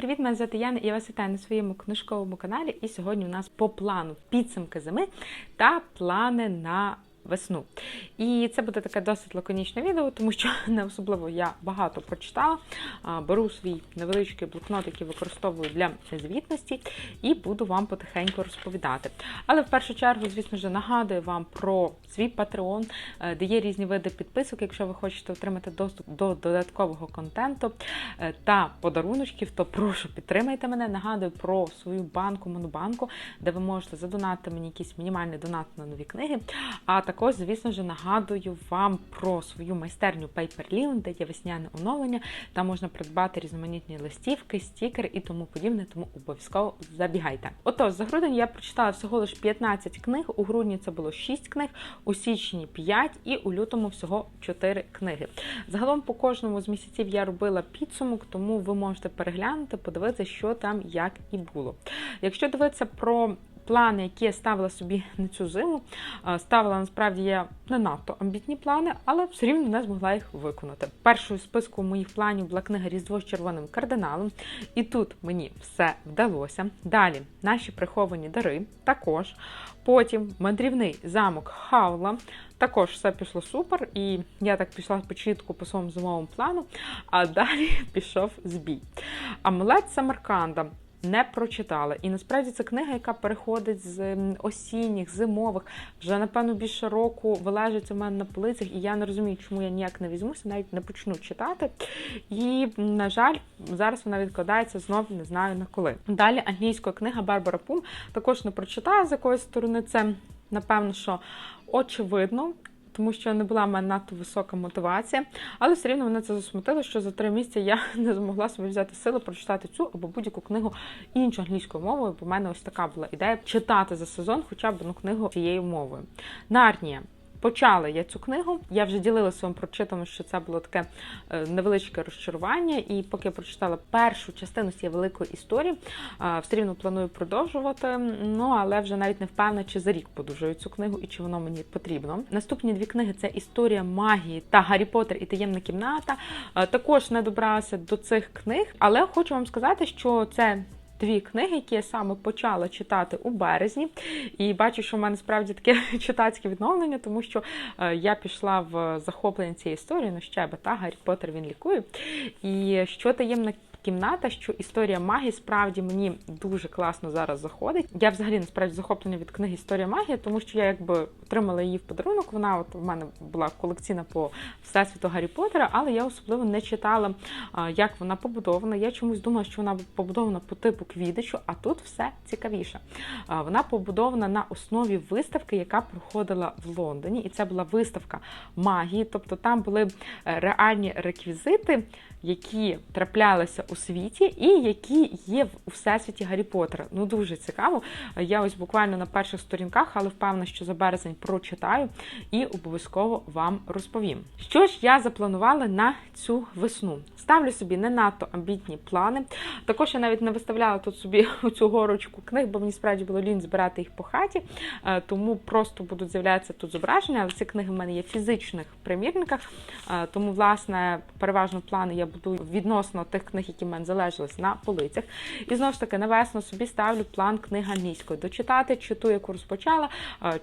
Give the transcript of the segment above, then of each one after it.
привіт! Мене звати Яна і я вас вітаю на своєму книжковому каналі. І сьогодні у нас по плану підсумки зими та плани на весну. І це буде таке досить лаконічне відео, тому що не особливо я багато прочитала. Беру свій невеличкий блокнот, який використовую для звітності, і буду вам потихеньку розповідати. Але в першу чергу, звісно ж, нагадую вам про свій Patreon, е, де є різні види підписок, якщо ви хочете отримати доступ до додаткового контенту е, та подаруночків, то прошу підтримайте мене. Нагадую про свою банку Монобанку, де ви можете задонати мені якийсь мінімальний донат на нові книги. А також, звісно ж, нагадую вам про свою майстерню Paper де є весняне оновлення. Там можна придбати різноманітні листівки, стікери і тому подібне, тому обов'язково забігайте. Отож, за грудень я прочитала всього лише 15 книг. У грудні це було 6 книг, у січні 5 і у лютому всього 4 книги. Загалом по кожному з місяців я робила підсумок, тому ви можете переглянути, подивитися, що там як і було. Якщо дивитися про плани, які я ставила собі на цю зиму. Ставила насправді я не надто амбітні плани, але все рівно не змогла їх виконати. Першою списку моїх планів була книга Різдво з червоним кардиналом, і тут мені все вдалося. Далі наші приховані дари також. Потім мандрівний замок Хаула. Також все пішло супер, і я так пішла по чітку по своєму зимовому плану, а далі пішов збій. Амулет Самарканда не прочитала. І насправді це книга, яка переходить з осінніх, зимових, вже напевно більше року вилежить у мене на полицях, і я не розумію, чому я ніяк не візьмуся, навіть не почну читати. І, на жаль, зараз вона відкладається знов, не знаю на коли. Далі англійська книга Барбара Пум також не прочитаю з якоїсь сторони. Це напевно, що очевидно тому що не була в мене надто висока мотивація, але все рівно мене це засмутило, що за три місяці я не змогла собі взяти сили прочитати цю або будь-яку книгу іншу англійською мовою, бо в мене ось така була ідея читати за сезон хоча б одну книгу цією мовою. Нарнія. Почала я цю книгу. Я вже ділилася своїм прочитом, що це було таке е, невеличке розчарування. І поки я прочитала першу частину цієї великої історії, все рівно планую продовжувати. Ну але вже навіть не впевнена, чи за рік подужую цю книгу і чи воно мені потрібно. Наступні дві книги це історія магії та Гаррі Поттер і таємна кімната. Е, також не добралася до цих книг, але хочу вам сказати, що це дві книги, які я саме почала читати у березні. І бачу, що в мене справді таке читацьке відновлення, тому що е, я пішла в захоплення цієї історії, ну ще та Гаррі Поттер він лікує. І що таємна кімната, що історія магії справді мені дуже класно зараз заходить. Я взагалі насправді захоплена від книги Історія магії, тому що я якби отримала її в подарунок. Вона от в мене була колекційна по всесвіту Гаррі Поттера, але я особливо не читала, як вона побудована. Я чомусь думала, що вона побудована по типу квідичу, а тут все цікавіше. Вона побудована на основі виставки, яка проходила в Лондоні, і це була виставка магії, тобто там були е, реальні реквізити, які траплялися у світі і які є у всесвіті Гаррі Поттера. Ну дуже цікаво. Я ось буквально на перших сторінках, але впевнена, що за березень прочитаю і обов'язково вам розповім. Що ж я запланувала на цю весну? Ставлю собі не надто амбітні плани. Також я навіть не виставляла тут собі цю горочку книг, бо мені справді було лінь збирати їх по хаті, е, тому просто будуть з'являтися тут зображення, але ці книги в мене є в фізичних примірниках. Е, тому, власне, переважно плани я будую відносно тих книг, які в мене залежались на полицях. І знову ж таки, навесно собі ставлю план книги англійської. Дочитати, чи ту, яку розпочала,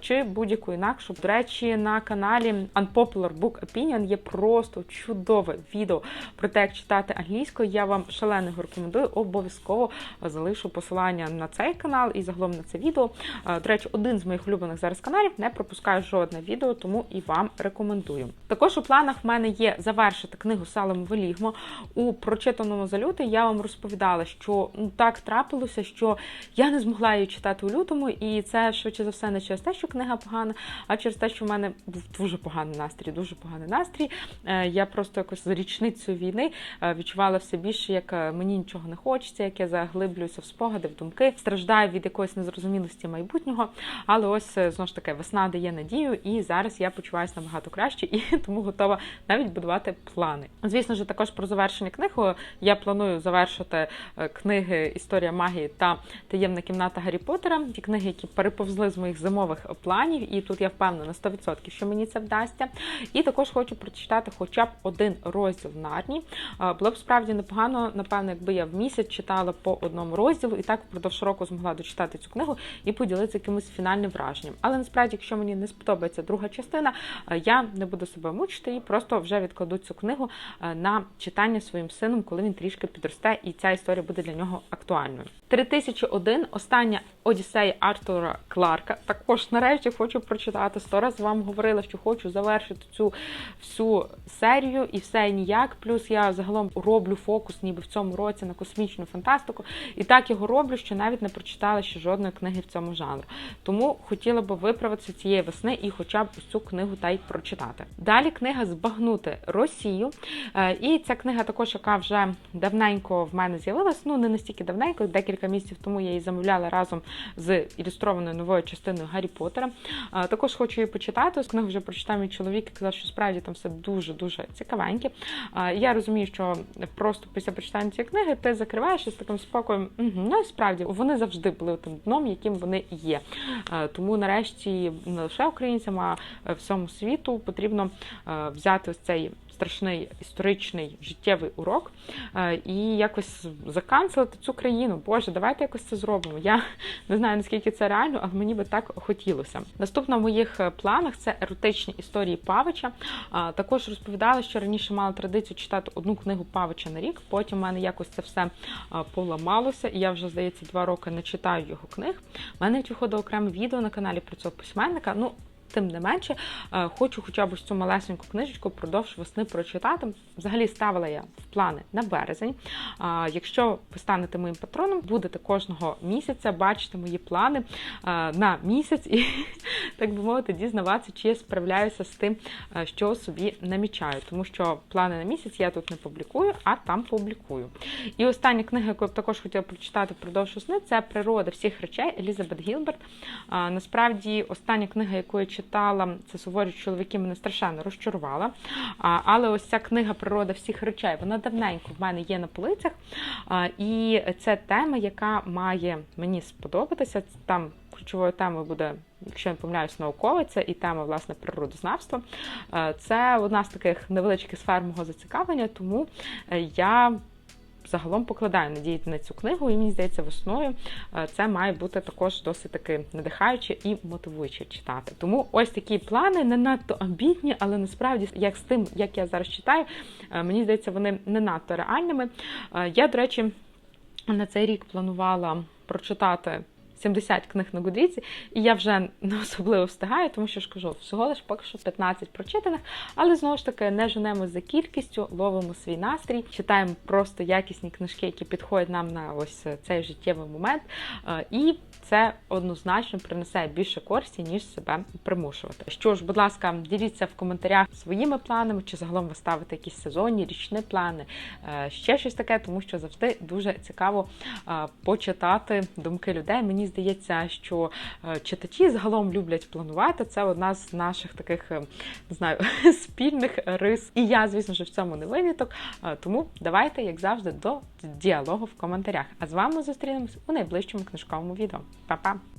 чи будь-яку інакшу. До речі, на каналі Unpopular Book Opinion є просто чудове відео про те, як читати англійською. Я вам шалено рекомендую. Обов'язково залишу посилання на цей канал і загалом на це відео. До речі, один з моїх улюблених зараз каналів не пропускаю жодне відео, тому і вам рекомендую. Також у планах в мене є завершити книгу Салом Велігмо. У прочитаному за лютий я вам розповідала, що ну, так трапилося, що я не змогла її читати у лютому, і це швидше за все не через те, що книга погана, а через те, що в мене був дуже поганий настрій, дуже поганий настрій. Е, я просто якось за річницю війни е, відчувала все більше, як е, мені нічого не хочеться, як я заглиблююся в спогади, в думки, страждаю від якоїсь незрозумілості майбутнього. Але ось знову ж таки весна дає надію, і зараз я почуваюся набагато краще і тому готова навіть будувати плани. Звісно ж, також про завершення книг я планую планую завершити е, книги Історія магії та таємна кімната Гаррі Поттера. Ті книги, які переповзли з моїх зимових планів, і тут я впевнена на 100%, що мені це вдасться. І також хочу прочитати хоча б один розділ Нарні. Е, Було б справді непогано, напевно, якби я в місяць читала по одному розділу і так впродовж року змогла дочитати цю книгу і поділитися якимось фінальним враженням. Але насправді, якщо мені не сподобається друга частина, е, я не буду себе мучити і просто вже відкладу цю книгу на читання своїм сином, коли він трішки підросте, і ця історія буде для нього актуальною. 3001 остання Одіссея Артура Кларка. Також нарешті хочу прочитати. Сто раз вам говорила, що хочу завершити цю всю серію і все ніяк. Плюс я загалом роблю фокус, ніби в цьому році на космічну фантастику. І так його роблю, що навіть не прочитала ще жодної книги в цьому жанру. Тому хотіла би виправитися цієї весни і хоча б цю книгу та й прочитати. Далі книга Збагнути Росію. Е, І ця книга також, яка вже давненько в мене з'явилась. Ну не настільки давненько, декілька місяців тому я її замовляла разом з ілюстрованою новою частиною Гаррі Поттера. Також хочу її почитати. Ось книгу вже прочитав мій чоловік і казав, що справді там все дуже дуже цікавеньке. Я розумію, що просто після прочитання цієї книги ти закриваєшся з таким спокоєм. «Мгм, Ну і справді вони завжди були тим дном, яким вони є. Тому нарешті не лише українцям, а е, всьому світу потрібно е, взяти ось цей страшний історичний життєвий урок е, і якось заканцелити цю країну. Боже, давайте якось це зробимо. Я не знаю наскільки це реально, але мені би так хотілося. Наступна в моїх е, планах це еротичні історії Павича. Також розповідала, що раніше мала традицію читати одну книгу Павича на рік. Потім в мене якось це все поламалося, і я вже здається два роки не читаю його книг. У мене виходило окреме відео на каналі про цього письменника. Ну. Тим не менше, е, хочу хоча б цю малесеньку книжечку впродовж весни прочитати. Взагалі ставила я в плани на березень. Якщо ви станете моїм патроном, будете кожного місяця бачити мої плани е, на місяць і, так би мовити, дізнаватися, чи я справляюся з тим, е, що собі намічаю. Тому що плани на місяць я тут не публікую, а там публікую. І остання книга, яку я б також хотіла прочитати впродовж весни, це Природа всіх речей Елізабет Гілберт. Насправді, остання книга, яку я читала, це суворі чоловіки, мене страшенно розчарувала. Але ось ця книга Природа всіх речей, вона давненько в мене є на полицях. І це тема, яка має мені сподобатися. Там ключовою темою буде, якщо я не помиляюсь, науковиця і тема власне природознавства. Це одна з таких невеличких сфер мого зацікавлення, тому е, я. Загалом покладаю надії на цю книгу, і мені здається, весною е, це має бути також досить таки надихаюче і мотивуюче читати. Тому ось такі плани не надто амбітні, але насправді, як з тим, як я зараз читаю, е, мені здається, вони не надто реальними. Е, Я, до речі, на цей рік планувала прочитати 70 книг на Гудріці, і я вже не особливо встигаю, тому що ж кажу, всього лиш поки що 15 прочитаних, але знову ж таки не женемо за кількістю, ловимо свій настрій, читаємо просто якісні книжки, які підходять нам на ось цей життєвий момент. Е, І це однозначно принесе більше користі, ніж себе примушувати. Що ж, будь ласка, діліться в коментарях своїми планами, чи загалом ви ставите якісь сезонні, річні плани, е, ще щось таке, тому що завжди дуже цікаво е, почитати думки людей. Мені здається, що е, читачі загалом люблять планувати. Це одна з наших таких е, не знаю спільних рис. І я, звісно ж, в цьому не виняток. Е, Тому давайте, як завжди, до діалогу в коментарях. А з вами зустрінемось у найближчому книжковому відео. Па-па!